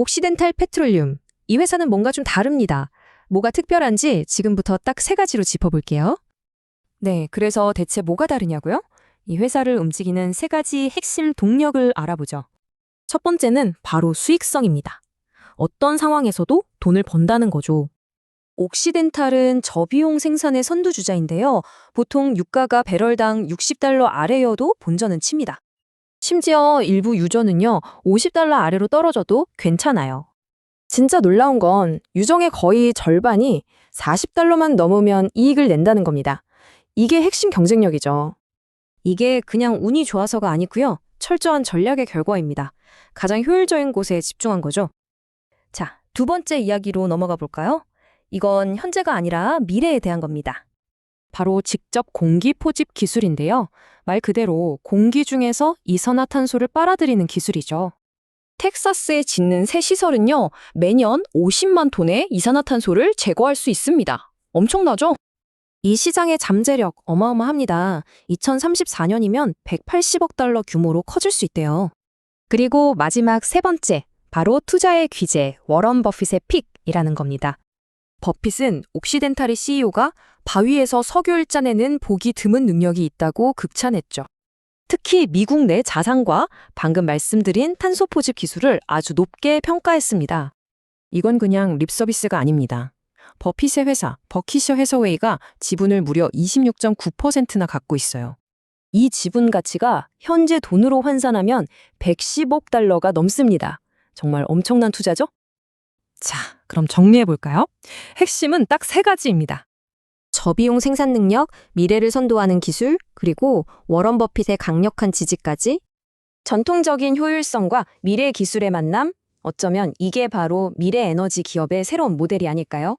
옥시덴탈 페트롤륨. 이 회사는 뭔가 좀 다릅니다. 뭐가 특별한지 지금부터 딱 세 가지로 짚어볼게요. 네, 그래서 대체 뭐가 다르냐고요? 이 회사를 움직이는 세 가지 핵심 동력을 알아보죠. 첫 번째는 바로 수익성입니다. 어떤 상황에서도 돈을 번다는 거죠. 옥시덴탈은 저비용 생산의 선두주자인데요. 보통 유가가 배럴당 60달러 아래여도 본전은 칩니다. 심지어 일부 유저는요, 50달러 아래로 떨어져도 괜찮아요. 진짜 놀라운 건 유정의 거의 절반이 40달러만 넘으면 이익을 낸다는 겁니다. 이게 핵심 경쟁력이죠. 이게 그냥 운이 좋아서가 아니고요. 철저한 전략의 결과입니다. 가장 효율적인 곳에 집중한 거죠. 자, 두 번째 이야기로 넘어가 볼까요? 이건 현재가 아니라 미래에 대한 겁니다. 바로 직접 공기 포집 기술인데요. 말 그대로 공기 중에서 이산화탄소를 빨아들이는 기술이죠. 텍사스에 짓는 새 시설은요, 매년 50만 톤의 이산화탄소를 제거할 수 있습니다. 엄청나죠? 이 시장의 잠재력 어마어마합니다. 2034년이면 180억 달러 규모로 커질 수 있대요. 그리고 마지막 세 번째, 바로 투자의 귀재, 워런 버핏의 픽이라는 겁니다. 버핏은 옥시덴탈의 CEO가 바위에서 석유를 짜내는 보기 드문 능력이 있다고 극찬했죠. 특히 미국 내 자산과 방금 말씀드린 탄소 포집 기술을 아주 높게 평가했습니다. 이건 그냥 립서비스가 아닙니다. 버핏의 회사, 버키셔 해서웨이가 지분을 무려 26.9%나 갖고 있어요. 이 지분 가치가 현재 돈으로 환산하면 110억 달러가 넘습니다. 정말 엄청난 투자죠? 자, 그럼 정리해 볼까요? 핵심은 딱 세 가지입니다. 저비용 생산 능력, 미래를 선도하는 기술, 그리고 워런 버핏의 강력한 지지까지 전통적인 효율성과 미래 기술의 만남, 어쩌면 이게 바로 미래 에너지 기업의 새로운 모델이 아닐까요?